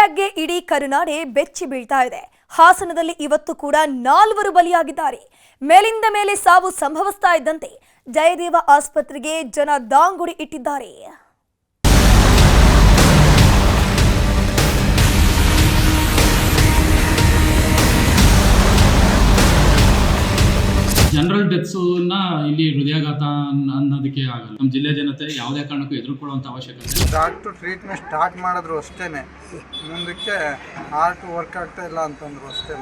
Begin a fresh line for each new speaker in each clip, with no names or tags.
ಅಟ್ಯಾಕ್ಗೆ ಇಡೀ ಕರುನಾಡೆ ಬೆಚ್ಚಿ ಬೀಳ್ತಾ ಇದೆ. ಹಾಸನದಲ್ಲಿ ಇವತ್ತು ಕೂಡ ನಾಲ್ವರು ಬಲಿಯಾಗಿದ್ದಾರೆ. ಮೇಲಿಂದ ಮೇಲೆ ಸಾವು ಸಂಭವಿಸ್ತಾ ಇದ್ದಂತೆ ಜಯದೇವ ಆಸ್ಪತ್ರೆಗೆ ಜನ ದಾಂಗುಡಿ ಇಟ್ಟಿದ್ದಾರೆ.
ಜನರಲ್ ಡೆತ್ಸನ್ನ ಇಲ್ಲಿ ಹೃದಯಾಘಾತ ಅನ್ನೋದಕ್ಕೆ ಆಗಲ್ಲ. ನಮ್ಮ ಜಿಲ್ಲೆ ಜನತೆ ಯಾವುದೇ ಕಾರಣಕ್ಕೂ ಎದುರುಕೊಳ್ಳುವಂಥ ಅವಶ್ಯಕತೆ.
ಡಾಕ್ಟ್ರು ಟ್ರೀಟ್ಮೆಂಟ್ ಸ್ಟಾರ್ಟ್ ಮಾಡಿದ್ರು ಅಷ್ಟೇ ಮುಂದಕ್ಕೆ ಹಾರ್ಟ್ ವರ್ಕ್ ಆಗ್ತಾ ಇಲ್ಲ ಅಂತಂದ್ರು ಅಷ್ಟೇ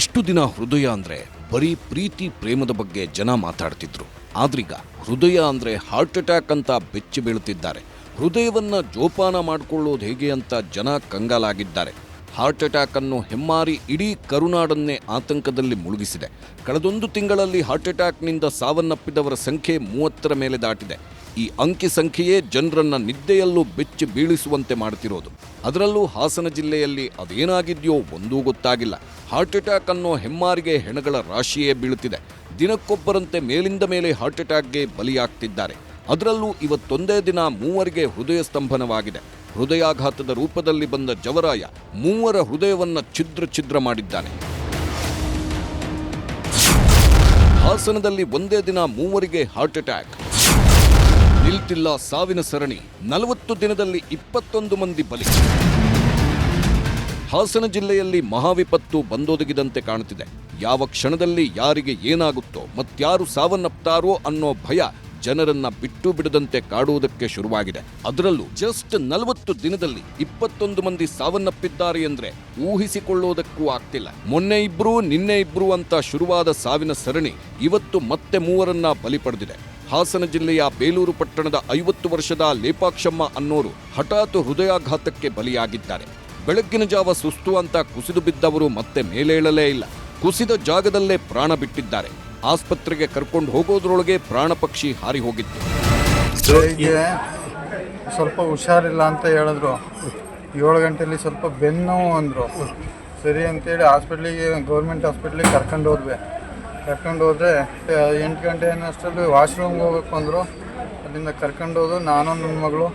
ಇಷ್ಟು ದಿನ ಹೃದಯ ಅಂದ್ರೆ ಬರೀ ಪ್ರೀತಿ ಪ್ರೇಮದ ಬಗ್ಗೆ ಜನ ಮಾತಾಡ್ತಿದ್ರು. ಆದ್ರೀಗ ಹೃದಯ ಅಂದ್ರೆ ಹಾರ್ಟ್ ಅಟ್ಯಾಕ್ ಅಂತ ಬೆಚ್ಚಿ ಬೀಳುತ್ತಿದ್ದಾರೆ ಹೃದಯವನ್ನ ಜೋಪಾನ ಮಾಡ್ಕೊಳ್ಳೋದು ಹೇಗೆ ಅಂತ ಜನ ಕಂಗಾಲಾಗಿದ್ದಾರೆ. ಹಾರ್ಟ್ ಅಟ್ಯಾಕ್ ಅನ್ನು ಹೆಮ್ಮಾರಿ ಇಡೀ ಕರುನಾಡನ್ನೇ ಆತಂಕದಲ್ಲಿ ಮುಳುಗಿಸಿದೆ. ಕಳೆದೊಂದು ತಿಂಗಳಲ್ಲಿ ಹಾರ್ಟ್ ಅಟ್ಯಾಕ್ನಿಂದ ಸಾವನ್ನಪ್ಪಿದವರ ಸಂಖ್ಯೆ ಮೂವತ್ತರ ಮೇಲೆ ದಾಟಿದೆ. ಈ ಅಂಕಿ ಸಂಖ್ಯೆಯೇ ಜನರನ್ನ ನಿದ್ದೆಯಲ್ಲೂ ಬೆಚ್ಚಿ ಬೀಳಿಸುವಂತೆ ಮಾಡ್ತಿರೋದು. ಅದರಲ್ಲೂ ಹಾಸನ ಜಿಲ್ಲೆಯಲ್ಲಿ ಅದೇನಾಗಿದೆಯೋ ಒಂದೂ ಗೊತ್ತಾಗಿಲ್ಲ. ಹಾರ್ಟ್ ಅಟ್ಯಾಕ್ ಅನ್ನೋ ಹೆಮ್ಮಾರಿಗೆ ಹೆಣಗಳ ರಾಶಿಯೇ ಬೀಳುತ್ತಿದೆ. ದಿನಕ್ಕೊಬ್ಬರಂತೆ ಮೇಲಿಂದ ಮೇಲೆ ಹಾರ್ಟ್ ಅಟ್ಯಾಕ್ಗೆ ಬಲಿಯಾಗ್ತಿದ್ದಾರೆ. ಅದರಲ್ಲೂ ಇವತ್ತೊಂದೇ ದಿನ ಮೂವರಿಗೆ ಹೃದಯ ಸ್ತಂಭನವಾಗಿದೆ ಹೃದಯಾಘಾತದ ರೂಪದಲ್ಲಿ ಬಂದ ಜವರಾಯ ಮೂವರ ಹೃದಯವನ್ನು ಛಿದ್ರ ಛಿದ್ರ ಮಾಡಿದ್ದಾನೆ. ಹಾಸನದಲ್ಲಿ ಒಂದೇ ದಿನ ಮೂವರಿಗೆ ಹಾರ್ಟ್ ಅಟ್ಯಾಕ್. ನಿಲ್ತಿಲ್ಲ ಸಾವಿನ ಸರಣಿ, ನಲವತ್ತು ದಿನದಲ್ಲಿ ಇಪ್ಪತ್ತೊಂದು ಮಂದಿ ಬಲಿ. ಹಾಸನ ಜಿಲ್ಲೆಯಲ್ಲಿ ಮಹಾವಿಪತ್ತು ಬಂದೊದಗಿದಂತೆ ಕಾಣುತ್ತಿದೆ. ಯಾವ ಕ್ಷಣದಲ್ಲಿ ಯಾರಿಗೆ ಏನಾಗುತ್ತೋ ಮತ್ಯಾರು ಸಾವನ್ನಪ್ತಾರೋ ಅನ್ನೋ ಭಯ ಜನರನ್ನ ಬಿಟ್ಟು ಬಿಡದಂತೆ ಕಾಡುವುದಕ್ಕೆ ಶುರುವಾಗಿದೆ. ಅದರಲ್ಲೂ ಜಸ್ಟ್ ನಲವತ್ತು ದಿನದಲ್ಲಿ ಇಪ್ಪತ್ತೊಂದು ಮಂದಿ ಸಾವನ್ನಪ್ಪಿದ್ದಾರೆ ಅಂದ್ರೆ ಊಹಿಸಿಕೊಳ್ಳೋದಕ್ಕೂ ಆಗ್ತಿಲ್ಲ. ಮೊನ್ನೆ ಇಬ್ರು, ನಿನ್ನೆ ಇಬ್ರು ಅಂತ ಶುರುವಾದ ಸಾವಿನ ಸರಣಿ ಇವತ್ತು ಮತ್ತೆ ಮೂವರನ್ನ ಬಲಿ ಪಡೆದಿದೆ. ಹಾಸನ ಜಿಲ್ಲೆಯ ಬೇಲೂರು ಪಟ್ಟಣದ ಐವತ್ತು ವರ್ಷದ ಲೇಪಾಕ್ಷಮ್ಮ ಅನ್ನೋರು ಹಠಾತ್ ಹೃದಯಾಘಾತಕ್ಕೆ ಬಲಿಯಾಗಿದ್ದಾರೆ. ಬೆಳಗ್ಗಿನ ಜಾವ ಸುಸ್ತು ಅಂತ ಕುಸಿದು ಬಿದ್ದವರು ಮತ್ತೆ ಮೇಲೇಳಲೇ ಇಲ್ಲ. ಕುಸಿದ ಜಾಗದಲ್ಲೇ ಪ್ರಾಣ ಬಿಟ್ಟಿದ್ದಾರೆ. ಆಸ್ಪತ್ರೆಗೆ ಕರ್ಕೊಂಡು ಹೋಗೋದ್ರೊಳಗೆ ಪ್ರಾಣ ಪಕ್ಷಿ ಹಾರಿ ಹೋಗಿತ್ತು.
ಸ್ವಲ್ಪ ಹುಷಾರಿಲ್ಲ ಅಂತ ಹೇಳಿದ್ರು. ಏಳು ಗಂಟೆಯಲ್ಲಿ ಸ್ವಲ್ಪ ಬೆನ್ನು ಅಂದರು. ಸರಿ ಅಂತೇಳಿ ಹಾಸ್ಪಿಟ್ಲಿಗೆ, ಗೌರ್ಮೆಂಟ್ ಹಾಸ್ಪಿಟ್ಲಿಗೆ ಕರ್ಕೊಂಡು ಹೋದ್ವಿ. ಕರ್ಕೊಂಡು ಹೋದ್ರೆ ಎಂಟು ಗಂಟೆ ಅನ್ನಷ್ಟರಲ್ಲಿ ವಾಶ್ರೂಮ್ಗೆ ಹೋಗ್ಬೇಕು ಅಂದರು ಅಲ್ಲಿಂದ ಕರ್ಕೊಂಡು ಹೋದು ನಾನು ನನ್ನ ಮಗಳು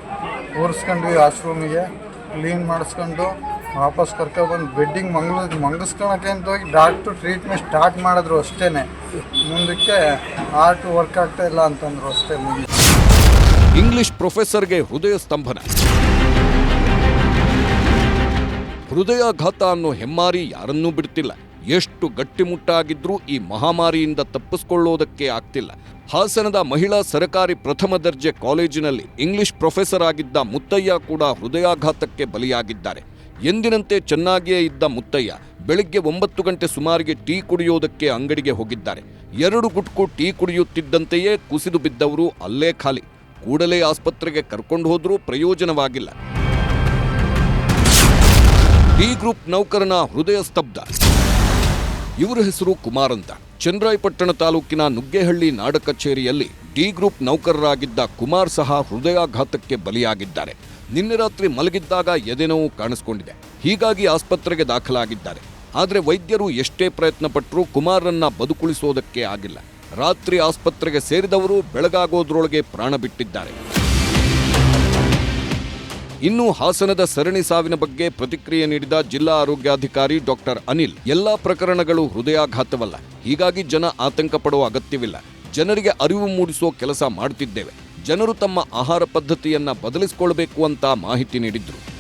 ಕೂರಿಸ್ಕೊಂಡ್ವಿ ವಾಶ್ರೂಮಿಗೆ. ಕ್ಲೀನ್ ಮಾಡಿಸ್ಕೊಂಡು ವಾಪಸ್ ಕರ್ಕೊಬಂದು ಬೆಡ್ಡಿಂಗ್ ಮಂಗ್ಲ ಮಂಗಿಸ್ಕೊಳಕ್ಕೆ ಅಂತ ಹೋಗಿ ಡಾಕ್ಟ್ರು ಟ್ರೀಟ್ಮೆಂಟ್ ಸ್ಟಾರ್ಟ್ ಮಾಡಿದ್ರು ಅಷ್ಟೇ ಮುಂದಕ್ಕೆ ಆರ್ಟ್ ವರ್ಕ್ ಆಗ್ತಾ ಇಲ್ಲ ಅಂತಂದ್ರು ಅಷ್ಟೇ ಮುಂದೆ.
ಇಂಗ್ಲಿಷ್ ಪ್ರೊಫೆಸರ್ಗೆ ಹೃದಯ ಸ್ತಂಭನ. ಹೃದಯಾಘಾತ ಅನ್ನೋ ಹೆಮ್ಮಾರಿ ಯಾರನ್ನೂ ಬಿಡ್ತಿಲ್ಲ. ಎಷ್ಟು ಗಟ್ಟಿಮುಟ್ಟಾಗಿದ್ರೂ ಈ ಮಹಾಮಾರಿಯಿಂದ ತಪ್ಪಿಸ್ಕೊಳ್ಳೋದಕ್ಕೆ ಆಗ್ತಿಲ್ಲ. ಹಾಸನದ ಮಹಿಳಾ ಸರಕಾರಿ ಪ್ರಥಮ ದರ್ಜೆ ಕಾಲೇಜಿನಲ್ಲಿ ಇಂಗ್ಲಿಷ್ ಪ್ರೊಫೆಸರ್ ಆಗಿದ್ದ ಮುತ್ತಯ್ಯ ಕೂಡ ಹೃದಯಾಘಾತಕ್ಕೆ ಬಲಿಯಾಗಿದ್ದಾರೆ. ಎಂದಿನಂತೆ ಚೆನ್ನಾಗಿಯೇ ಇದ್ದ ಮುತ್ತಯ್ಯ ಬೆಳಿಗ್ಗೆ ಒಂಬತ್ತು ಗಂಟೆ ಸುಮಾರಿಗೆ ಟೀ ಕುಡಿಯೋದಕ್ಕೆ ಅಂಗಡಿಗೆ ಹೋಗಿದ್ದಾರೆ. ಎರಡು ಗುಟ್ಕು ಟೀ ಕುಡಿಯುತ್ತಿದ್ದಂತೆಯೇ ಕುಸಿದು ಬಿದ್ದವರು ಅಲ್ಲೇ ಖಾಲಿ. ಕೂಡಲೇ ಆಸ್ಪತ್ರೆಗೆ ಕರ್ಕೊಂಡು ಹೋದರೂ ಪ್ರಯೋಜನವಾಗಿಲ್ಲ. ಡಿ ಗ್ರೂಪ್ ನೌಕರನ ಹೃದಯ ಸ್ತಬ್ಧ. ಇವರ ಹೆಸರು ಕುಮಾರ್ ಅಂತ. ಚಂದ್ರಾಯಪಟ್ಟಣ ತಾಲೂಕಿನ ನುಗ್ಗೇಹಳ್ಳಿ ನಾಡ ಕಚೇರಿಯಲ್ಲಿ ಡಿ ಗ್ರೂಪ್ ನೌಕರರಾಗಿದ್ದ ಕುಮಾರ್ ಸಹ ಹೃದಯಾಘಾತಕ್ಕೆ ಬಲಿಯಾಗಿದ್ದಾರೆ. ನಿನ್ನೆ ರಾತ್ರಿ ಮಲಗಿದ್ದಾಗ ಎದೆನೋವು ಕಾಣಿಸ್ಕೊಂಡಿದೆ. ಹೀಗಾಗಿ ಆಸ್ಪತ್ರೆಗೆ ದಾಖಲಾಗಿದ್ದಾರೆ. ಆದರೆ ವೈದ್ಯರು ಎಷ್ಟೇ ಪ್ರಯತ್ನ ಪಟ್ಟರೂ ಕುಮಾರನ್ನ ಬದುಕುಳಿಸೋದಕ್ಕೆ ಆಗಿಲ್ಲ. ರಾತ್ರಿ ಆಸ್ಪತ್ರೆಗೆ ಸೇರಿದವರು ಬೆಳಗಾಗೋದ್ರೊಳಗೆ ಪ್ರಾಣ ಬಿಟ್ಟಿದ್ದಾರೆ. ಇನ್ನು ಹಾಸನದ ಸರಣಿ ಸಾವಿನ ಬಗ್ಗೆ ಪ್ರತಿಕ್ರಿಯೆ ನೀಡಿದ ಜಿಲ್ಲಾ ಆರೋಗ್ಯಾಧಿಕಾರಿ ಡಾಕ್ಟರ್ ಅನಿಲ್, ಎಲ್ಲಾ ಪ್ರಕರಣಗಳು ಹೃದಯಾಘಾತವಲ್ಲ. ಹೀಗಾಗಿ ಜನ ಆತಂಕ ಪಡುವ ಅಗತ್ಯವಿಲ್ಲ. ಜನರಿಗೆ ಅರಿವು ಮೂಡಿಸುವ ಕೆಲಸ ಮಾಡುತ್ತಿದ್ದೇವೆ ಜನರು ತಮ್ಮ ಆಹಾರ ಪದ್ಧತಿಯನ್ನ ಬದಲಿಸಿಕೊಳ್ಬೇಕು ಅಂತ ಮಾಹಿತಿ ನೀಡಿದ್ರು.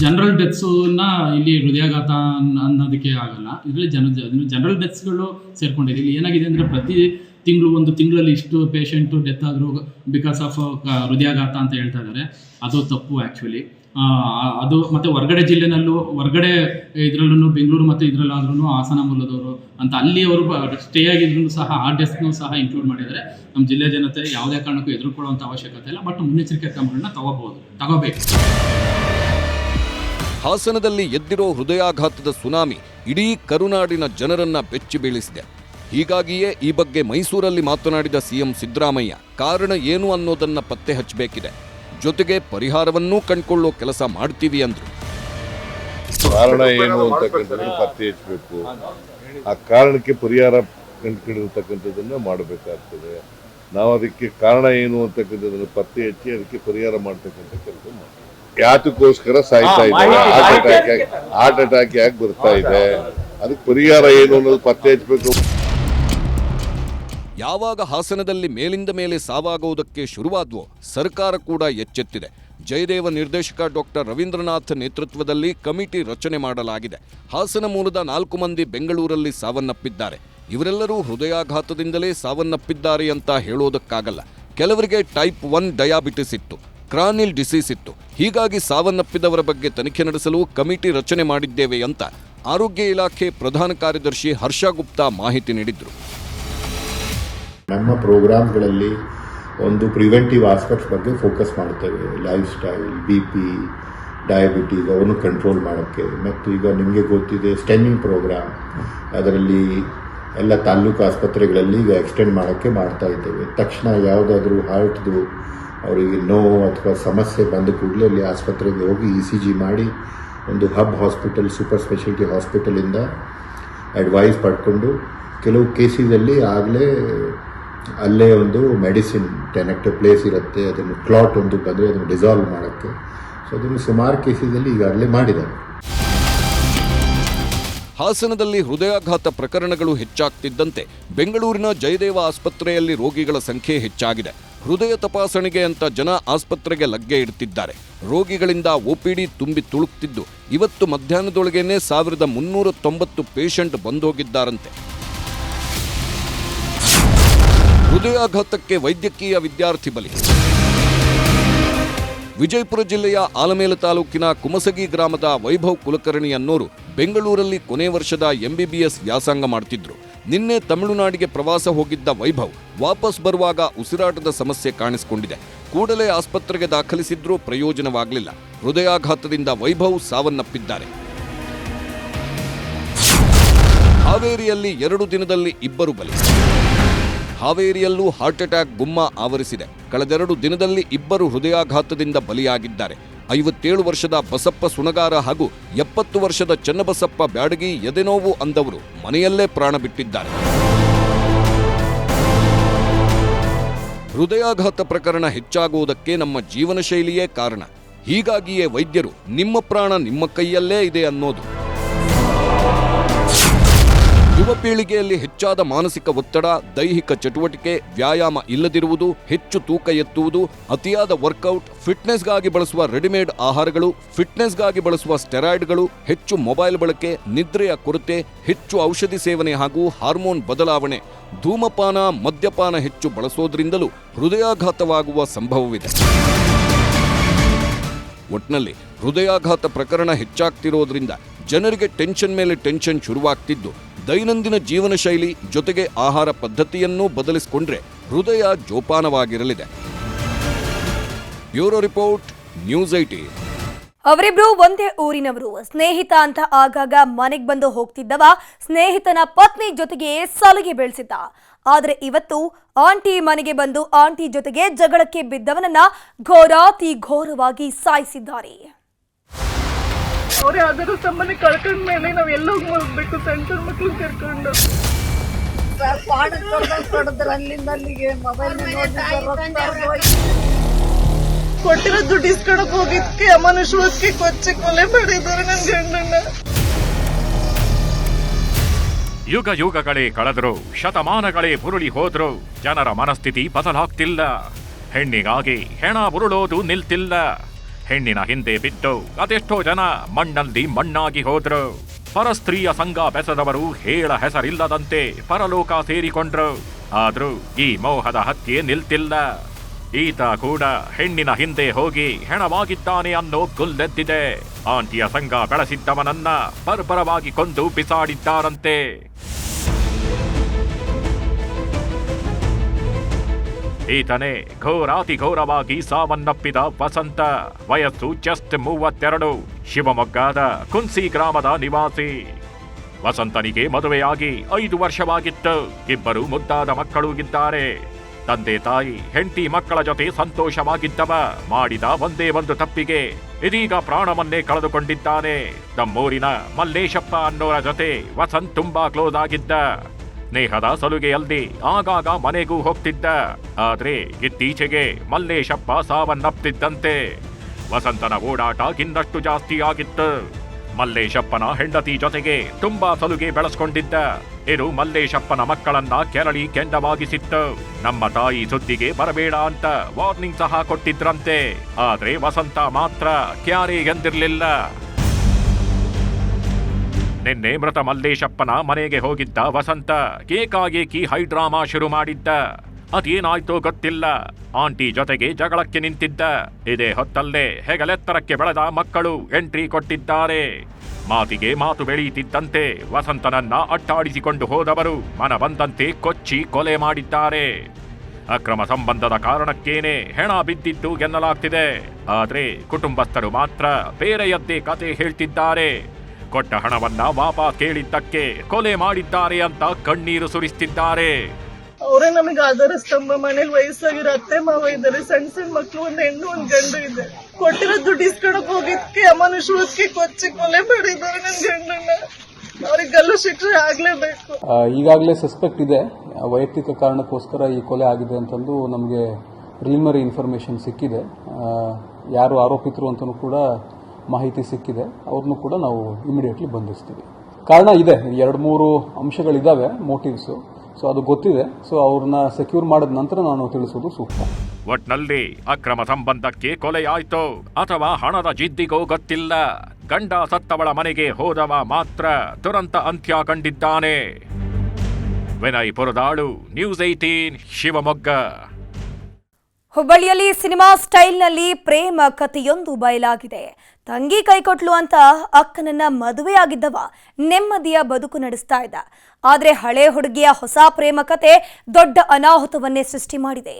ಜನರಲ್ ಡೆತ್ಸನ್ನ ಇಲ್ಲಿ ಹೃದಯಾಘಾತ ಅನ್- ಅನ್ನೋದಕ್ಕೆ ಆಗಲ್ಲ. ಇದರಲ್ಲಿ ಜನ ಜನರಲ್ ಡೆತ್ಸ್ಗಳು ಸೇರ್ಕೊಂಡಿದೆ. ಇಲ್ಲಿ ಏನಾಗಿದೆ ಅಂದರೆ ಪ್ರತಿ ತಿಂಗಳು ಒಂದು ತಿಂಗಳಲ್ಲಿ ಇಷ್ಟು ಪೇಷಂಟು ಡೆತ್ ಆದರೂ ಬಿಕಾಸ್ ಆಫ್ ಹೃದಯಾಘಾತ ಅಂತ ಹೇಳ್ತಾ ಇದ್ದಾರೆ ಅದು ತಪ್ಪು ಆ್ಯಕ್ಚುಲಿ ಅದು ಮತ್ತು ಹೊರಗಡೆ ಜಿಲ್ಲೆನಲ್ಲೂ ಹೊರಗಡೆ ಇದರಲ್ಲೂ ಬೆಂಗಳೂರು ಮತ್ತು ಇದರಲ್ಲಾದ್ರೂ ಹಾಸನ ಮೂಲದವರು ಅಂತ ಅಲ್ಲಿ ಅವರು ಸ್ಟೇ ಆಗಿದ್ರು ಸಹ ಆ ಡೆಸ್ಕ್ನೂ ಸಹ ಇನ್ಕ್ಲೂಡ್ ಮಾಡಿದರೆ ನಮ್ಮ ಜಿಲ್ಲೆ ಜನತೆ ಯಾವುದೇ ಕಾರಣಕ್ಕೂ ಎದುರುಕೊಳ್ಳುವಂಥ ಅವಶ್ಯಕತೆ ಇಲ್ಲ ಬಟ್ ಮುನ್ನೆಚ್ಚರಿಕೆ ಕ್ರಮಗಳನ್ನ ತಗೋಬಹುದು, ತಗೋಬೇಕು.
ಹಾಸನದಲ್ಲಿ ಎದ್ದಿರೋ ಹೃದಯಾಘಾತದ ಸುನಾಮಿ ಇಡೀ ಕರುನಾಡಿನ ಜನರನ್ನ ಬೆಚ್ಚಿ ಬೀಳಿಸಿದೆ. ಹೀಗಾಗಿಯೇ ಈ ಬಗ್ಗೆ ಮೈಸೂರಲ್ಲಿ ಮಾತನಾಡಿದ ಸಿಎಂ ಸಿದ್ದರಾಮಯ್ಯ ಕಾರಣ ಏನು ಅನ್ನೋದನ್ನು ಪತ್ತೆ ಹಚ್ಚಬೇಕಿದೆ. ಜೊತೆಗೆ ಪರಿಹಾರವನ್ನೂ ಕಂಡುಕೊಳ್ಳೋ ಕೆಲಸ ಮಾಡ್ತೀವಿ ಅಂದರು.
ಕಾರಣ ಏನು ಅಂತಕ್ಕಂಥದ್ದು ಪತ್ತೆ ಹಚ್ಚಬೇಕು. ಆ ಕಾರಣಕ್ಕೆ ಪರಿಹಾರ ಕಂಡುಕೊಂಡಿರ್ತಕ್ಕಂಥದ್ದನ್ನು ಮಾಡಬೇಕಾಗ್ತದೆ. ನಾವು ಅದಕ್ಕೆ ಕಾರಣ ಏನು ಅಂತಕ್ಕಂಥದ್ದನ್ನು ಪತ್ತೆ ಹಚ್ಚಿ ಅದಕ್ಕೆ ಪರಿಹಾರ ಮಾಡ್ತಕ್ಕಂಥ ಕೆಲಸ ಮಾಡ್ತೀವಿ. ಯಾತಕ್ಕೋಸ್ಕರ ಸಾಯ್ತಾ ಇದೆ ಹಾರ್ಟ್ ಅಟ್ಯಾಕ್ ಹಾರ್ಟ್ ಅಟ್ಯಾಕ್ ಯಾಕೆ ಬರ್ತಾ ಇದೆ. ಅದಕ್ಕೆ ಪರಿಹಾರ ಏನು ಅನ್ನೋದು ಪತ್ತೆ ಹಚ್ಚಬೇಕು.
ಯಾವಾಗ ಹಾಸನದಲ್ಲಿ ಮೇಲಿಂದ ಮೇಲೆ ಸಾವಾಗುವುದಕ್ಕೆ ಶುರುವಾದ್ವೋ ಸರ್ಕಾರ ಕೂಡ ಎಚ್ಚೆತ್ತಿದೆ. ಜಯದೇವ ನಿರ್ದೇಶಕ ಡಾಕ್ಟರ್ ರವೀಂದ್ರನಾಥ್ ನೇತೃತ್ವದಲ್ಲಿ ಕಮಿಟಿ ರಚನೆ ಮಾಡಲಾಗಿದೆ. ಹಾಸನ ಮೂಲದ ನಾಲ್ಕು ಮಂದಿ ಬೆಂಗಳೂರಲ್ಲಿ ಸಾವನ್ನಪ್ಪಿದ್ದಾರೆ. ಇವರೆಲ್ಲರೂ ಹೃದಯಾಘಾತದಿಂದಲೇ ಸಾವನ್ನಪ್ಪಿದ್ದಾರೆ ಅಂತ ಹೇಳೋದಕ್ಕಾಗಲ್ಲ. ಕೆಲವರಿಗೆ ಟೈಪ್ ಒನ್ ಡಯಾಬಿಟಿಸ್ ಇತ್ತು, ಕ್ರಾನಿಲ್ ಡಿಸೀಸ್ ಇತ್ತು. ಹೀಗಾಗಿ ಸಾವನ್ನಪ್ಪಿದವರ ಬಗ್ಗೆ ತನಿಖೆ ನಡೆಸಲು ಕಮಿಟಿ ರಚನೆ ಮಾಡಿದ್ದೇವೆ ಅಂತ ಆರೋಗ್ಯ ಇಲಾಖೆ ಪ್ರಧಾನ ಕಾರ್ಯದರ್ಶಿ ಹರ್ಷ ಗುಪ್ತಾ ಮಾಹಿತಿ ನೀಡಿದ್ರು.
ನಮ್ಮ ಪ್ರೋಗ್ರಾಮ್ಗಳಲ್ಲಿ ಒಂದು ಪ್ರಿವೆಂಟಿವ್ ಆಸ್ಪೆಕ್ಟ್ಸ್ ಬಗ್ಗೆ ಫೋಕಸ್ ಮಾಡ್ತೇವೆ lifestyle, B P, diabetes ಅವನ್ನು ಕಂಟ್ರೋಲ್ ಮಾಡೋಕ್ಕೆ. ಮತ್ತು ಈಗ ನಿಮಗೆ ಗೊತ್ತಿದೆ ಸ್ಟೆನ್ನಿಂಗ್ ಪ್ರೋಗ್ರಾಮ್. ಅದರಲ್ಲಿ ಎಲ್ಲ ತಾಲೂಕು ಆಸ್ಪತ್ರೆಗಳಲ್ಲಿ ಈಗ ಎಕ್ಸ್ಟೆಂಡ್ ಮಾಡೋಕ್ಕೆ ಮಾಡ್ತಾ ಇದ್ದೇವೆ. ತಕ್ಷಣ ಯಾವುದಾದ್ರೂ ಹಾರ್ಟ್ದು ಅವರಿಗೆ ನೋವು ಅಥವಾ ಸಮಸ್ಯೆ ಬಂದ ಕೂಡಲೇ ಅಲ್ಲಿ ಆಸ್ಪತ್ರೆಗೆ ಹೋಗಿ ಇ ಸಿ ಜಿ ಮಾಡಿ ಒಂದು ಹಬ್ ಹಾಸ್ಪಿಟಲ್, ಸೂಪರ್ ಸ್ಪೆಷಾಲಿಟಿ ಹಾಸ್ಪಿಟಲಿಂದ ಅಡ್ವೈಸ್ ಪಡ್ಕೊಂಡು ಕೆಲವು ಕೇಸಿನಲ್ಲಿ ಆಗಲೇ ಅಲ್ಲೇ ಒಂದು ಮೆಡಿಸಿನ್, ಟೆನೆಕ್ಟ್ ಪ್ಲೇಸ್ ಇರುತ್ತೆ, ಅದನ್ನು ಕ್ಲಾಟ್ ಒಂದು ಬಂದರೆ ಅದನ್ನು ಡಿಸಾಲ್ವ್ ಮಾಡೋಕ್ಕೆ ಸೊ ಅದನ್ನು ಸುಮಾರು ಕೇಸಿನಲ್ಲಿ ಈಗಾಗಲೇ ಮಾಡಿದ್ದಾರೆ.
ಹಾಸನದಲ್ಲಿ ಹೃದಯಾಘಾತ ಪ್ರಕರಣಗಳು ಹೆಚ್ಚಾಗ್ತಿದ್ದಂತೆ ಬೆಂಗಳೂರಿನ ಜಯದೇವ ಆಸ್ಪತ್ರೆಯಲ್ಲಿ ರೋಗಿಗಳ ಸಂಖ್ಯೆ ಹೆಚ್ಚಾಗಿದೆ. ಹೃದಯ ತಪಾಸಣೆಗೆ ಅಂತ ಜನ ಆಸ್ಪತ್ರೆಗೆ ಲಗ್ಗೆ ಇಡ್ತಿದ್ದಾರೆ. ರೋಗಿಗಳಿಂದ ಒಪಿಡಿ ತುಂಬಿ ತುಳುಕ್ತಿದ್ದು, ಇವತ್ತು ಮಧ್ಯಾಹ್ನದೊಳಗೇನೆ ಸಾವಿರದ ಮುನ್ನೂರ ತೊಂಬತ್ತು ಪೇಷಂಟ್ ಬಂದೋಗಿದ್ದಾರಂತೆ. ಹೃದಯಾಘಾತಕ್ಕೆ ವೈದ್ಯಕೀಯ ವಿದ್ಯಾರ್ಥಿ ಬಲಿ. ವಿಜಯಪುರ ಜಿಲ್ಲೆಯ ಆಲಮೇಲು ತಾಲೂಕಿನ ಕುಮಸಗಿ ಗ್ರಾಮದ ವೈಭವ್ ಕುಲಕರ್ಣಿ ಅನ್ನೋರು ಬೆಂಗಳೂರಲ್ಲಿ ಕೊನೆ ವರ್ಷದ ಎಂಬಿಬಿಎಸ್ ವ್ಯಾಸಂಗ ಮಾಡ್ತಿದ್ರು. ನಿನ್ನೆ ತಮಿಳುನಾಡಿಗೆ ಪ್ರವಾಸ ಹೋಗಿದ್ದ ವೈಭವ್ ವಾಪಸ್ ಬರುವಾಗ ಉಸಿರಾಟದ ಸಮಸ್ಯೆ ಕಾಣಿಸಿಕೊಂಡಿದೆ. ಕೂಡಲೇ ಆಸ್ಪತ್ರೆಗೆ ದಾಖಲಿಸಿದ್ರೂ ಪ್ರಯೋಜನವಾಗಲಿಲ್ಲ. ಹೃದಯಾಘಾತದಿಂದ ವೈಭವ್ ಸಾವನ್ನಪ್ಪಿದ್ದಾರೆ. ಹಾವೇರಿಯಲ್ಲಿ ಎರಡು ದಿನದಲ್ಲಿ ಇಬ್ಬರು ಬಲಿ. ಹಾವೇರಿಯಲ್ಲೂ ಹಾರ್ಟ್ ಅಟ್ಯಾಕ್ ಗುಮ್ಮ ಆವರಿಸಿದೆ. ಕಳೆದೆರಡು ದಿನದಲ್ಲಿ ಇಬ್ಬರು ಹೃದಯಾಘಾತದಿಂದ ಬಲಿಯಾಗಿದ್ದಾರೆ. ಐವತ್ತೇಳು ವರ್ಷದ ಬಸಪ್ಪ ಸುಣಗಾರ ಹಾಗೂ ಎಪ್ಪತ್ತು ವರ್ಷದ ಚನ್ನಬಸಪ್ಪ ಬ್ಯಾಡಗಿ ಎದೆನೋವು ಅಂದವರು ಮನೆಯಲ್ಲೇ ಪ್ರಾಣ ಬಿಟ್ಟಿದ್ದಾರೆ. ಹೃದಯಾಘಾತ ಪ್ರಕರಣ ಹೆಚ್ಚಾಗುವುದಕ್ಕೆ ನಮ್ಮ ಜೀವನ ಶೈಲಿಯೇ ಕಾರಣ. ಹೀಗಾಗಿಯೇ ವೈದ್ಯರು ನಿಮ್ಮ ಪ್ರಾಣ ನಿಮ್ಮ ಕೈಯಲ್ಲೇ ಇದೆ ಅನ್ನೋದು. ಯುವ ಪೀಳಿಗೆಯಲ್ಲಿ ಹೆಚ್ಚಾದ ಮಾನಸಿಕ ಒತ್ತಡ, ದೈಹಿಕ ಚಟುವಟಿಕೆ, ವ್ಯಾಯಾಮ ಇಲ್ಲದಿರುವುದು, ಹೆಚ್ಚು ತೂಕ ಎತ್ತುವುದು, ಅತಿಯಾದ ವರ್ಕೌಟ್, ಫಿಟ್ನೆಸ್ಗಾಗಿ ಬಳಸುವ ರೆಡಿಮೇಡ್ ಆಹಾರಗಳು, ಫಿಟ್ನೆಸ್ಗಾಗಿ ಬಳಸುವ ಸ್ಟೆರಾಯ್ಡ್ಗಳು, ಹೆಚ್ಚು ಮೊಬೈಲ್ ಬಳಕೆ, ನಿದ್ರೆಯ ಕೊರತೆ, ಹೆಚ್ಚು ಔಷಧಿ ಸೇವನೆ ಹಾಗೂ ಹಾರ್ಮೋನ್ ಬದಲಾವಣೆ, ಧೂಮಪಾನ, ಮದ್ಯಪಾನ ಹೆಚ್ಚು ಬಳಸೋದ್ರಿಂದಲೂ ಹೃದಯಾಘಾತವಾಗುವ ಸಂಭವವಿದೆ. ಒಟ್ನಲ್ಲಿ ಹೃದಯಾಘಾತ ಪ್ರಕರಣ ಹೆಚ್ಚಾಗ್ತಿರೋದ್ರಿಂದ ಜನರಿಗೆ ಟೆನ್ಷನ್ ಮೇಲೆ ಟೆನ್ಷನ್ ಶುರುವಾಗ್ತಿದ್ದು. ದೈನಂದಿನ ಜೀವನ ಶೈಲಿ ಜೊತೆಗೆ ಆಹಾರ ಪದ್ಧತಿಯನ್ನೂ ಬದಲಿಸಿಕೊಂಡ್ರೆ ಹೃದಯ ಜೋಪಾನವಾಗಿರಲಿದೆ. Bureau report, news eighteen.
ಅವರಿಬ್ರು ಒಂದೇ ಊರಿನವರು. ಸ್ನೇಹಿತ ಅಂತ ಆಗಾಗ ಮನೆಗೆ ಬಂದು ಹೋಗ್ತಿದ್ದವ ಸ್ನೇಹಿತನ ಪತ್ನಿ ಜೊತೆಗೆ ಸಲಿಗೆ ಬೆಳೆಸಿದ್ದ. ಆದರೆ ಇವತ್ತು ಆಂಟಿ ಮನೆಗೆ ಬಂದು ಆಂಟಿ ಜೊತೆಗೆ ಜಗಳಕ್ಕೆ ಬಿದ್ದವನನ್ನ ಘೋರಾತಿ ಘೋರವಾಗಿ ಸಾಯಿಸಿದ್ದಾರೆ.
ಅವ್ರು ಯಾವ್ದಾದ್ರು ಸಂಬಂಧ ಕಳ್ಕೊಂಡ ಮೇಲೆ ನಾವ್ ಎಲ್ಲ ಹೋಗ್ಬೇಕು ಸಣ್ಣ ಸಣ್ಣ ಮಕ್ಳು ಕರ್ಕೊಂಡು ಕೊಟ್ಟಿರೋ ದುಡ್ಡು ಇಸ್ಕೊಳಕ್ ಹೋಗಿದ್ಕೆ ಅಮನುಷ್ಯಕ್ಕೆ ಕೊಚ್ಚಿ ಕೊಲೆ ಮಾಡಿದ್ದಾರೆ ನನ್ ಗಂಡನ್ನ.
ಯುಗ ಯುಗಗಳೇ ಕಳೆದ್ರು, ಶತಮಾನಗಳೇ ಬುರುಳಿ ಹೋದ್ರು, ಜನರ ಮನಸ್ಥಿತಿ ಬದಲಾಗ್ತಿಲ್ಲ. ಹೆಣ್ಣಿಗಾಗಿ ಹೆಣ ಬುರುಳೋದು ನಿಲ್ತಿಲ್ಲ. ಹೆಣ್ಣಿನ ಹಿಂದೆ ಬಿದ್ದು ಅದೆಷ್ಟೋ ಜನ ಮಣ್ಣಲ್ಲಿ ಮಣ್ಣಾಗಿ ಹೋದ್ರು. ಪರಸ್ತ್ರೀಯ ಸಂಘ ಬೆಸದವರು ಹೇಳ ಹೆಸರಿಲ್ಲದಂತೆ ಪರಲೋಕ ಸೇರಿಕೊಂಡ್ರು. ಆದ್ರೂ ಈ ಮೋಹದ ಹತ್ಯೆ ನಿಲ್ತಿಲ್ಲ. ಈತ ಕೂಡ ಹೆಣ್ಣಿನ ಹಿಂದೆ ಹೋಗಿ ಹೆಣವಾಗಿದ್ದಾನೆ ಅನ್ನೋ ಗುಲ್ಲೆದ್ದಿದೆ. ಆಂಟಿಯ ಸಂಘ ಬೆಳೆಸಿದ್ದವನನ್ನ ಬರ್ಬರವಾಗಿ ಕೊಂದು ಬಿಸಾಡಿದ್ದಾರಂತೆ. ಈತನೇ ಘೋರಾತಿ ಘೋರವಾಗಿ ಸಾವನ್ನಪ್ಪಿದ ವಸಂತ, ವಯಸ್ಸು ಜಸ್ಟ್ ಮೂವತ್ತೆರಡು. ಶಿವಮೊಗ್ಗದ ಕುನ್ಸಿ ಗ್ರಾಮದ ನಿವಾಸಿ. ವಸಂತನಿಗೆ ಮದುವೆಯಾಗಿ ಐದು ವರ್ಷವಾಗಿತ್ತು. ಇಬ್ಬರು ಮುದ್ದಾದ ಮಕ್ಕಳು ಇದ್ದಾರೆ. ತಂದೆ ತಾಯಿ, ಹೆಂಡತಿ ಮಕ್ಕಳ ಜೊತೆ ಸಂತೋಷವಾಗಿದ್ದವ. ಮಾಡಿದ ಒಂದೇ ಒಂದು ತಪ್ಪಿಗೆ ಇದೀಗ ಪ್ರಾಣವನ್ನೇ ಕಳೆದುಕೊಂಡಿದ್ದಾನೆ. ತಮ್ಮೂರಿನ ಮಲ್ಲೇಶಪ್ಪ ಅನ್ನೋರ ಜೊತೆ ವಸಂತ್ ತುಂಬಾ ಕ್ಲೋಸ್ ಆಗಿದ್ದ. ಸ್ನೇಹದ ಸಲುಗೆಯಲ್ದೆ ಆಗಾಗ ಮನೆಗೂ ಹೋಗ್ತಿದ್ದ. ಆದ್ರೆ ಇತ್ತೀಚೆಗೆ ಮಲ್ಲೇಶಪ್ಪ ಸಾವನ್ನಪ್ತಿದ್ದಂತೆ. ವಸಂತನ ಓಡಾಟ ಇನ್ನಷ್ಟು ಜಾಸ್ತಿ ಆಗಿತ್ತು. ಮಲ್ಲೇಶಪ್ಪನ ಹೆಂಡತಿ ಜೊತೆಗೆ ತುಂಬಾ ಸಲುಗೆ ಬೆಳೆಸ್ಕೊಂಡಿದ್ದ. ಇದು ಮಲ್ಲೇಶಪ್ಪನ ಮಕ್ಕಳನ್ನ ಕೆರಳಿ ಕೆಂಡವಾಗಿಸಿತ್ತು. ನಮ್ಮ ತಾಯಿ ಸುದ್ದಿಗೆ ಬರಬೇಡ ಅಂತ ವಾರ್ನಿಂಗ್ ಸಹ ಕೊಟ್ಟಿದ್ರಂತೆ. ಆದ್ರೆ ವಸಂತ ಮಾತ್ರ ಕ್ಯಾರಿ ಎಂದಿರ್ಲಿಲ್ಲ. ನಿನ್ನೆ ಮೃತ ಮಲ್ಲೇಶಪ್ಪನ ಮನೆಗೆ ಹೋಗಿದ್ದ ವಸಂತ. ಏಕಾಏಕಿ ಹೈಡ್ರಾಮಾ ಶುರು ಮಾಡಿದ್ದ. ಅದೇನಾಯ್ತೋ ಗೊತ್ತಿಲ್ಲ. ಆಂಟಿ ಜೊತೆಗೆ ಜಗಳಕ್ಕೆ ನಿಂತಿದ್ದ. ಇದೇ ಹೊತ್ತಲ್ಲೇ ಹೆಗಲೆತ್ತರಕ್ಕೆ ಬೆಳೆದ ಮಕ್ಕಳು ಎಂಟ್ರಿ ಕೊಟ್ಟಿದ್ದಾರೆ. ಮಾತಿಗೆ ಮಾತು ಬೆಳೆಯುತ್ತಿದ್ದಂತೆ ವಸಂತನನ್ನ ಅಟ್ಟಾಡಿಸಿಕೊಂಡು ಹೋದವರು ಮನ ಬಂದಂತೆ ಕೊಚ್ಚಿ ಕೊಲೆ ಮಾಡಿದ್ದಾರೆ. ಅಕ್ರಮ ಸಂಬಂಧದ ಕಾರಣಕ್ಕೇನೆ ಹೆಣ ಬಿದ್ದಿದ್ದು ಎನ್ನಲಾಗ್ತಿದೆ. ಆದ್ರೆ ಕುಟುಂಬಸ್ಥರು ಮಾತ್ರ ಬೇರೆಯದ್ದೇ ಕತೆ ಹೇಳ್ತಿದ್ದಾರೆ. ಕೊಟ್ಟ ಹಣವನ್ನ ವಾಪಸ್ ಕೇಳಿದ್ದಕ್ಕೆ ಕೊಲೆ ಮಾಡಿದ್ದಾರೆ ಅಂತ ಕಣ್ಣೀರು ಸುರಿಸ್ತಿದ್ದಾರೆ.
ಅವರೇ ನಮಗೆ ಆಧಾರ ಸ್ತಂಭ ಮನೇಲಿ ವಯಸ್ಸಾಗಿರೋ ಅತ್ತೆ ಮಾವ ಇದ್ದಾರೆ ಸಣ್ಣ ಸಣ್ಣ ಮಕ್ಳು ಒಂದು ಹೆಣ್ಣು ಒಂದು ಗಂಡು ಇದೆ. ಕೊಟ್ಟಿರೋ ದುಡ್ಡು ಇಸ್ಕೊಳಕ್ ಹೋಗಿದ್ಕೆ ಅಮಾನುಷವಾಗಿ ಕೊಚ್ಚಿ ಕೊಲೆ ಮಾಡಿದ್ದಾರೆ ನನ್ನ ಗಂಡನ್ನ. ಅವ್ರಿಗೆ ಗಲ್ಲು ಶಿಕ್ಷೆ ಆಗ್ಲೇಬೇಕು.
ಈಗಾಗಲೇ ಸಸ್ಪೆಕ್ಟ್ ಇದೆ. ವೈಯಕ್ತಿಕ ಕಾರಣಕ್ಕೋಸ್ಕರ ಈ ಕೊಲೆ ಆಗಿದೆ ಅಂತಂದು ನಮಗೆ ಪ್ರಿಲಿಮಿನರಿ ಇನ್ಫಾರ್ಮೇಷನ್ ಸಿಕ್ಕಿದೆ. ಯಾರು ಆರೋಪಿತರು ಅಂತಲೂ ಕೂಡ ಮಾಹಿತಿ ಸಿಕ್ಕಿದೆ ಅವ್ರನ್ನೂ ಕೂಡ ನಾವು ಇಮಿಡಿಯೇಟ್ಲಿ ಬಂಧಿಸ್ತೀವಿ. ಕಾರಣ ಇದೆ ಎರಡು ಮೂರು ಅಂಶಗಳಿದ್ದಾವೆ ಮೋಟಿವ್ಸು ಸೊ ಅದು ಗೊತ್ತಿದೆ. ಸೊ ಅವ್ರನ್ನ ಸೆಕ್ಯೂರ್ ಮಾಡಿದ ನಂತರ ನಾನು ತಿಳಿಸೋದು ಸೂಕ್ತ.
ಒಟ್ನಲ್ಲಿ ಅಕ್ರಮ ಸಂಬಂಧಕ್ಕೆ ಕೊಲೆಯಾಯ್ತೋ. ಅಥವಾ ಹಣದ ಜಿದ್ದಿಗೋ ಗೊತ್ತಿಲ್ಲ. ಗಂಡ ಸತ್ತವಳ ಮನೆಗೆ ಹೋದವ ಮಾತ್ರ ತುರಂತ ಅಂತ್ಯ ಕಂಡಿದ್ದಾನೆ. Vinay Puradalu news eighteen Shivamogga.
ಹುಬ್ಬಳ್ಳಿಯಲ್ಲಿ ಸಿನಿಮಾ ಸ್ಟೈಲ್ನಲ್ಲಿ ಪ್ರೇಮ ಕಥೆಯೊಂದು ಬಯಲಾಗಿದೆ. ತಂಗಿ ಕೈ ಕೊಟ್ಲು ಅಂತ ಅಕ್ಕನನ್ನ ಮದುವೆಯಾಗಿದ್ದವ ನೆಮ್ಮದಿಯ ಬದುಕು ನಡೆಸ್ತಾ ಇದ್ದ. ಆದ್ರೆ ಹಳೆ ಹುಡುಗಿಯ ಹೊಸ ಪ್ರೇಮ ಕತೆ ದೊಡ್ಡ ಅನಾಹುತವನ್ನೇ ಸೃಷ್ಟಿ ಮಾಡಿದೆ.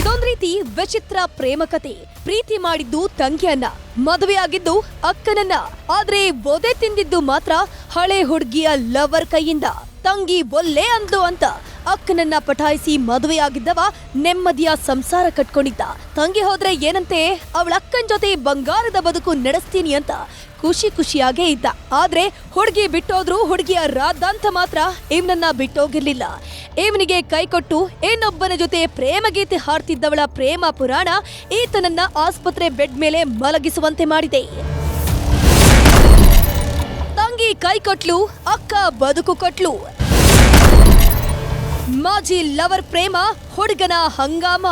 ಇದೊಂದ್ ರೀತಿ ವಿಚಿತ್ರ ಪ್ರೇಮ ಕತೆ. ಪ್ರೀತಿ ಮಾಡಿದ್ದು ತಂಗಿಯನ್ನ, ಮದುವೆಯಾಗಿದ್ದು ಅಕ್ಕನನ್ನ. ಆದ್ರೆ ಒದೆ ತಿಂದಿದ್ದು ಮಾತ್ರ ಹಳೆ ಹುಡುಗಿಯ ಲವರ್ ಕೈಯಿಂದ. ತಂಗಿ ಬೊಲ್ಲೆ ಅಂದು ಅಂತ. ಅಕ್ಕನನ್ನ ಪಟಾಯಿಸಿ ಮದುವೆಯಾಗಿದ್ದವ ನೆಮ್ಮದಿಯ ಸಂಸಾರ ಕಟ್ಕೊಂಡಿದ್ದ. ತಂಗಿ ಹೋದ್ರೆ ಏನಂತೆ? ಅವಳ ಅಕ್ಕನ ಜೊತೆ ಬಂಗಾರದ ಬದುಕು ನಡೆಸ್ತೀನಿ ಅಂತ ಖುಷಿ ಖುಷಿಯಾಗೇ ಇದ್ದ. ಆದ್ರೆ ಹುಡುಗಿ ಬಿಟ್ಟೋದ್ರು ಹುಡುಗಿಯ ರಾದ್ದಾಂತ ಮಾತ್ರ ಇವನನ್ನ ಬಿಟ್ಟೋಗಿರ್ಲಿಲ್ಲ. ಇವನಿಗೆ ಕೈಕೊಟ್ಟು ಇನ್ನೊಬ್ಬನ ಜೊತೆ ಪ್ರೇಮ ಗೀತೆ ಹಾಡ್ತಿದ್ದವಳ ಪ್ರೇಮ ಪುರಾಣ ಈತನನ್ನ ಆಸ್ಪತ್ರೆ ಬೆಡ್ ಮೇಲೆ ಮಲಗಿಸುವಂತೆ ಮಾಡಿದೆ. ತಂಗಿ ಕೈ ಕೊಟ್ಲು, ಅಕ್ಕ ಬದುಕು ಕೊಟ್ಲು. ಮಾಜಿ ಲವರ್ ಪ್ರೇಮ, ಹುಡುಗನ ಹಂಗಾಮ.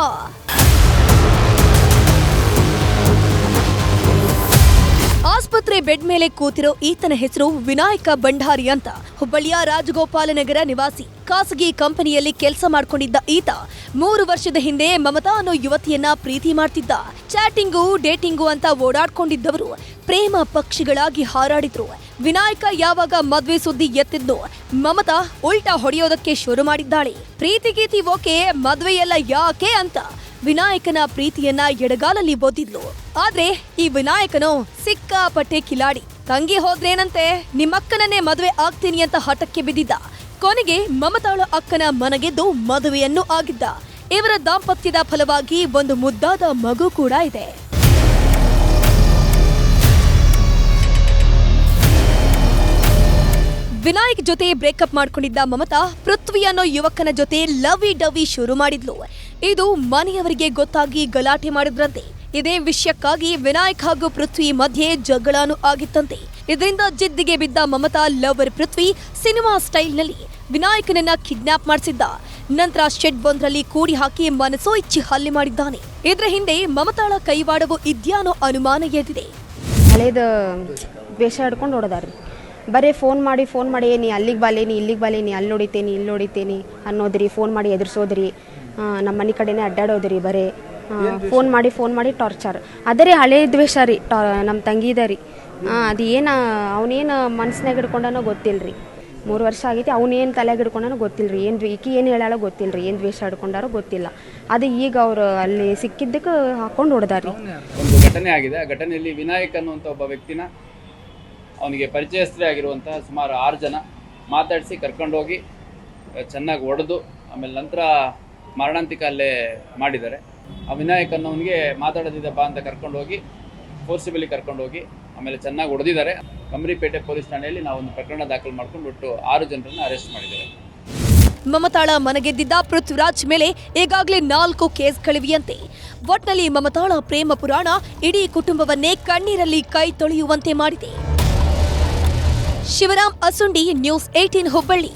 ಆಸ್ಪತ್ರೆ ಬೆಡ್ ಮೇಲೆ ಕೂತಿರೋ ಈತನ ಹೆಸರು ವಿನಾಯಕ ಭಂಡಾರಿ ಅಂತ. ಹುಬ್ಬಳ್ಳಿಯ ರಾಜಗೋಪಾಲನಗರ ನಿವಾಸಿ, ಖಾಸಗಿ ಕಂಪನಿಯಲ್ಲಿ ಕೆಲಸ ಮಾಡ್ಕೊಂಡಿದ್ದ ಈತ ಮೂರು ವರ್ಷದ ಹಿಂದೆ ಮಮತಾ ಅನ್ನೋ ಯುವತಿಯನ್ನ ಪ್ರೀತಿ ಮಾಡ್ತಿದ್ದ. ಚಾಟಿಂಗು, ಡೇಟಿಂಗು ಅಂತ ಓಡಾಡ್ಕೊಂಡಿದ್ದವರು ಪ್ರೇಮ ಪಕ್ಷಿಗಳಾಗಿ ಹಾರಾಡಿದ್ರು. ವಿನಾಯಕ ಯಾವಾಗ ಮದ್ವೆ ಸುದ್ದಿ ಎತ್ತಿದ್ನೋ ಮಮತಾ ಉಲ್ಟಾ ಹೊಡೆಯೋದಕ್ಕೆ ಶುರು ಮಾಡಿದ್ದಾಳೆ. ಪ್ರೀತಿ ಗೀತಿ ಓಕೆ ಮದ್ವೆ ಎಲ್ಲ ಯಾಕೆ ಅಂತ? ವಿನಾಯಕನ ಪ್ರೀತಿಯನ್ನ ಎಡಗಾಲಲ್ಲಿ ಬೋದಿದ್ಲು ಆದ್ರೆ ಈ ವಿನಾಯಕನು ಸಿಕ್ಕಾಪಟ್ಟೆ ಕಿಲಾಡಿ. ತಂಗಿ ಹೋದ್ರೇನಂತೆ? ನಿಮ್ಮಕ್ಕನನ್ನೇ ಮದುವೆ ಆಗ್ತೀನಿ ಅಂತ ಹಠಕ್ಕೆ ಬಿದ್ದಿದ್ದ. ಕೊನೆಗೆ ಮಮತಾಳ ಅಕ್ಕನ ಮನಗೆದ್ದು ಮದುವೆಯನ್ನು ಆಗಿದ್ದ. ಇವರ ದಾಂಪತ್ಯದ ಫಲವಾಗಿ ಒಂದು ಮುದ್ದಾದ ಮಗು ಕೂಡ ಇದೆ. ವಿನಾಯಕ್ ಜೊತೆ ಬ್ರೇಕಪ್ ಮಾಡ್ಕೊಂಡಿದ್ದ ಮಮತಾ ಪೃಥ್ವಿ ಅನ್ನೋ ಯುವಕನ ಜೊತೆ ಲವಿ ಡವಿ ಶುರು ಮಾಡಿದ್ಲು. ಇದು ಮನೆಯವರಿಗೆ ಗೊತ್ತಾಗಿ ಗಲಾಟೆ ಮಾಡಿದ್ರಂತೆ. ಇದೇ ವಿಷಯಕ್ಕಾಗಿ ವಿನಾಯಕ್ ಹಾಗೂ ಪೃಥ್ವಿ ಮಧ್ಯೆ ಜಗಳಾನು ಆಗಿತ್ತಂತೆ. ಇದರಿಂದ ಜಿದ್ದಿಗೆ ಬಿದ್ದ ಮಮತಾ ಲವರ್ ಪೃಥ್ವಿ ಸಿನಿಮಾ ಸ್ಟೈಲ್ನಲ್ಲಿ ವಿನಾಯಕನನ್ನ ಕಿಡ್ನಾಪ್ ಮಾಡಿಸಿದ್ದ. ನಂತರ ಶೆಡ್ ಒಂದರಲ್ಲಿ ಕೂಡಿ ಹಾಕಿ ಮನಸೋ ಇಚ್ಚಿ ಹಲ್ಲೆ ಮಾಡಿದ್ದಾನೆ. ಇದರ ಹಿಂದೆ ಮಮತಾಳ ಕೈವಾಡವು ಇದ್ಯಾನೋ ಅನುಮಾನ ಎದ್ದಿದೆ.
ಹಳೇದು ವೇಷ ಹಿಡ್ಕೊಂಡು ಹೊಡೆದಾರ್ರಿ ಬರೀ ಫೋನ್ ಮಾಡಿ ಫೋನ್ ಮಾಡಿ ನೀ ಅಲ್ಲಿಗೆ ಬಾಲೇನಿ ಇಲ್ಲಿಗೆ ಬಾಲೇನಿ ಅಲ್ಲಿ ನೋಡಿತೇನಿ ಇಲ್ಲಿ ನೋಡಿತೇನಿ ಅನ್ನೋದ್ರಿ ಫೋನ್ ಮಾಡಿ ಎದುರಿಸೋದ್ರಿ. ನಮ್ಮ ಮನೆ ಕಡೆನೇ ಅಡ್ಡಾಡೋದ್ರಿ ಬರೀ. ಫೋನ್ ಮಾಡಿ ಫೋನ್ ಮಾಡಿ ಟಾರ್ಚರ್ ಅದರೇ ಹಳೆ ಹಳೇ ದ್ವೇಷ ರೀ ಟಾ ನಮ್ಮ ತಂಗಿದ ರೀ. ಅದು ಏನು ಅವನೇನು ಮನ್ಸ್ನಾಗ ಹಿಡ್ಕೊಂಡನೋ ಗೊತ್ತಿಲ್ಲ ರೀ ಮೂರು ವರ್ಷ ಆಗೈತಿ ಅವನೇನು ತಲೆಗೆ ಹಿಡ್ಕೊಂಡನೋ ಗೊತ್ತಿಲ್ಲ ರೀ ಏನು ಈಕಿ ಏನು ಹೇಳಾಳೋ ಗೊತ್ತಿಲ್ಲ ರೀ ಏನು ದ್ವೇಷ ಹಿಡ್ಕೊಂಡಾರೋ ಗೊತ್ತಿಲ್ಲ. ಅದು ಈಗ ಅವರು ಅಲ್ಲಿ ಸಿಕ್ಕಿದ್ದಕ್ಕೆ ಹಾಕೊಂಡು ಹೊಡೆದಾರ್ರಿ.
ಒಂದು ಘಟನೆ ಆಗಿದೆ. ಆ ಘಟನೆಯಲ್ಲಿ ವಿನಾಯಕ್ ಅನ್ನುವಂಥ ಒಬ್ಬ ವ್ಯಕ್ತಿನ ಅವನಿಗೆ ಪರಿಚಯಸ್ಥರೇ ಆಗಿರುವಂತಹ ಸುಮಾರು ಆರು ಜನ ಮಾತಾಡಿಸಿ ಕರ್ಕೊಂಡೋಗಿ ಚೆನ್ನಾಗಿ ಹೊಡೆದು ಆಮೇಲೆ ನಂತರ ಮರಣಾಂತಿಕ ಅಲ್ಲೇ ಮಾಡಿದ್ದಾರೆ. ಆ ವಿನಾಯಕ ಅನ್ನೋನಿಗೆ ಮಾತಾಡೋದಿದ್ದಪ್ಪ ಅಂತ ಕರ್ಕೊಂಡೋಗಿ ಫೋರ್ಸಿಬಲಿ ಕರ್ಕೊಂಡೋಗಿ ಆಮೇಲೆ ಚೆನ್ನಾಗಿ ಹೊಡೆದಿದ್ದಾರೆ ಕಮರಿಪೇಟೆ ಪೊಲೀಸ್ ಠಾಣೆಯಲ್ಲಿ ನಾವು ಒಂದು ಪ್ರಕರಣ ದಾಖಲು ಮಾಡ್ಕೊಂಡು ಒಟ್ಟು ಆರು ಜನರನ್ನು ಅರೆಸ್ಟ್ ಮಾಡಿದ್ದಾರೆ.
ಮಮತಾಳ ಮನಗೆದ್ದಿದ್ದ ಪೃಥ್ವಿರಾಜ್ ಮೇಲೆ ಈಗಾಗಲೇ ನಾಲ್ಕು ಕೇಸ್ಗಳಿವೆಯಂತೆ ಒಟ್ನಲ್ಲಿ ಮಮತಾಳ ಪ್ರೇಮ ಪುರಾಣ ಇಡೀ ಕುಟುಂಬವನ್ನೇ ಕಣ್ಣೀರಲ್ಲಿ ಕೈ ತೊಳೆಯುವಂತೆ ಮಾಡಿದೆ. Shivaram Asundi news eighteen Hubballi